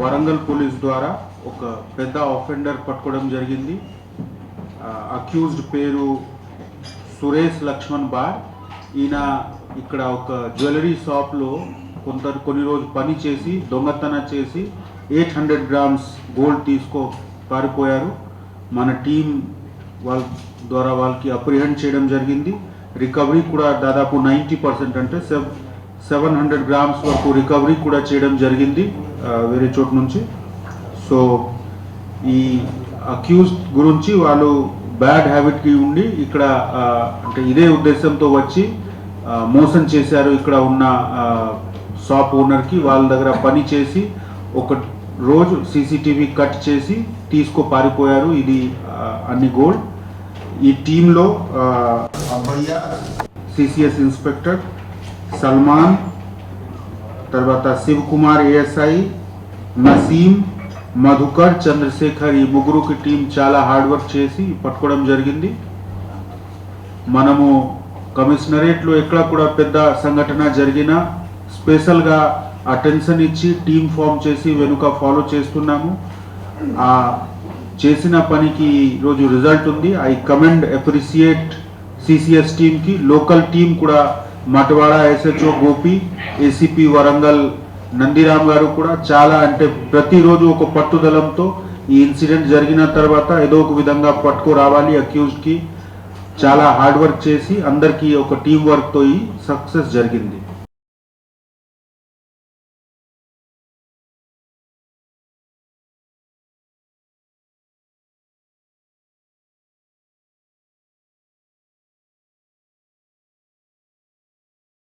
Warangal police ద్వారా ఒక పెద్ద ఆఫెండర్ పట్టుకోవడం జరిగింది. అక్యూజ్డ్ పేరు సురేష్ లక్ష్మణ్ బార్. ఈయన ఇక్కడ ఒక జ్యువెలరీ షాప్లో కొంత కొన్ని రోజు పని చేసి దొంగతనం చేసి ఎయిట్ హండ్రెడ్ గ్రామ్స్ గోల్డ్ తీసుకో పారిపోయారు. మన టీం వాళ్ళ ద్వారా వాళ్ళకి అప్రిహెండ్ చేయడం జరిగింది. రికవరీ కూడా దాదాపు నైంటీ పర్సెంట్ అంటే సెవ్ సెవెన్ హండ్రెడ్ గ్రామ్స్ వరకు రికవరీ కూడా చేయడం జరిగింది వేరే చోటు నుంచి. సో ఈ అక్యూజ్ గురించి వాళ్ళు బ్యాడ్ హ్యాబిట్కి ఉండి ఇక్కడ అంటే ఇదే ఉద్దేశంతో వచ్చి మోసం చేశారు ఇక్కడ ఉన్న షాప్ ఓనర్కి వాళ్ళ దగ్గర పని చేసి ఒక రోజు సీసీటీవీ కట్ చేసి తీసుకో పారిపోయారు. ఇది అన్ని గోల్డ్ ఈ టీంలో సిసిఎస్ ఇన్స్పెక్టర్ సల్మాన్ తర్వాత శివ్ కుమార్ ఏఎస్ఐ నసీం మధుకర్ చంద్రశేఖర్ ఈ ముగ్గురుకి టీం చాలా హార్డ్ వర్క్ చేసి పట్టుకోవడం జరిగింది. మనము కమిషనరేట్లో ఎక్కడ కూడా పెద్ద సంఘటన జరిగినా స్పెషల్గా అటెన్షన్ ఇచ్చి టీం ఫామ్ చేసి వెనుక ఫాలో చేస్తున్నాము. ఆ చేసిన పనికి ఈరోజు రిజల్ట్ ఉంది. ఐ కమెండ్ అప్రిసియేట్ సిసిఎస్ టీమ్కి లోకల్ టీం కూడా మటవాడ ఎస్హెచ్ఓ గోపి ఏసీపీ వరంగల్ నందిరామ్ గారు కూడా చాలా అంటే ప్రతిరోజు ఒక పట్టుదలంతో ఈ ఇన్సిడెంట్ జరిగిన తర్వాత ఏదో ఒక విధంగా పట్టుకు రావాలి అక్యూజ్కి చాలా హార్డ్ వర్క్ చేసి అందరికీ ఒక టీం వర్క్తో ఈ సక్సెస్ జరిగింది.